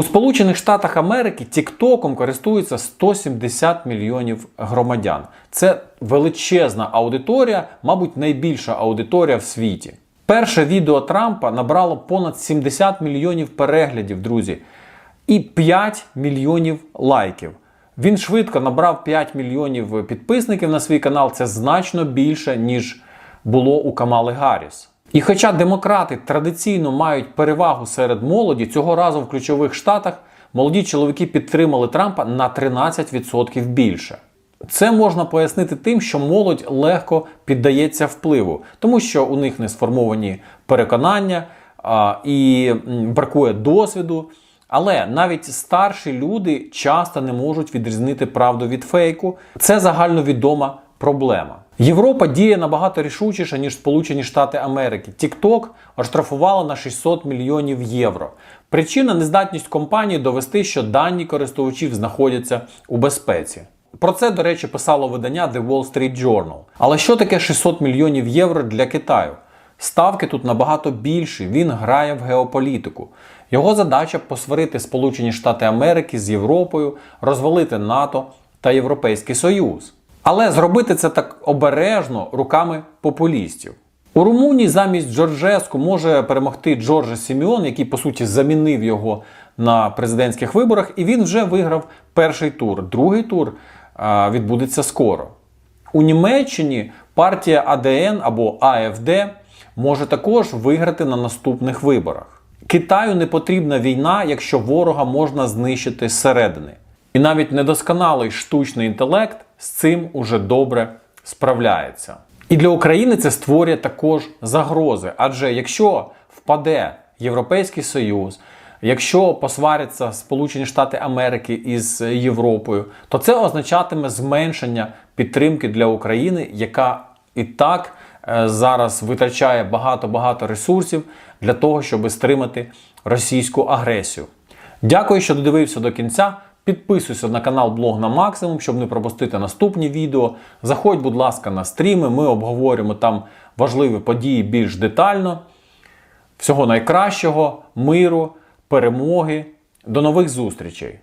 У Сполучених Штатах Америки Тіктоком користується 170 мільйонів громадян. Це величезна аудиторія, мабуть, найбільша аудиторія в світі. Перше відео Трампа набрало понад 70 мільйонів переглядів, друзі, і 5 мільйонів лайків. Він швидко набрав 5 мільйонів підписників на свій канал. Це значно більше, ніж було у Камали Гарріс. І хоча демократи традиційно мають перевагу серед молоді, цього разу в ключових штатах молоді чоловіки підтримали Трампа на 13% більше. Це можна пояснити тим, що молодь легко піддається впливу, тому що у них не сформовані переконання а, і бракує досвіду. Але навіть старші люди часто не можуть відрізнити правду від фейку. Це загальновідома проблема. Європа діє набагато рішучіше, ніж Сполучені Штати Америки. TikTok оштрафувала на 600 мільйонів євро. Причина нездатність компанії довести, що дані користувачів знаходяться у безпеці. Про це, до речі, писало видання The Wall Street Journal. Але що таке 600 мільйонів євро для Китаю? Ставки тут набагато більші. Він грає в геополітику. Його задача посварити Сполучені Штати Америки з Європою, розвалити НАТО та Європейський Союз. Але зробити це так обережно руками популістів. У Румунії замість Джорджеску може перемогти Джорджа Сіміон, який по суті замінив його на президентських виборах, і він вже виграв перший тур. Другий тур а, відбудеться скоро. У Німеччині партія АДН або АФД може також виграти на наступних виборах. Китаю не потрібна війна, якщо ворога можна знищити зсередини. І навіть недосконалий штучний інтелект з цим уже добре справляється. І для України це створює також загрози. Адже якщо впаде Європейський Союз, якщо посваряться Сполучені Штати Америки із Європою, то це означатиме зменшення підтримки для України, яка і так е, зараз витрачає багато-багато ресурсів для того, щоб стримати російську агресію. Дякую, що додивився до кінця. Підписуйся на канал Блог на максимум, щоб не пропустити наступні відео. Заходь, будь ласка, на стріми. Ми обговорюємо там важливі події більш детально. Всього найкращого, миру, перемоги. До нових зустрічей!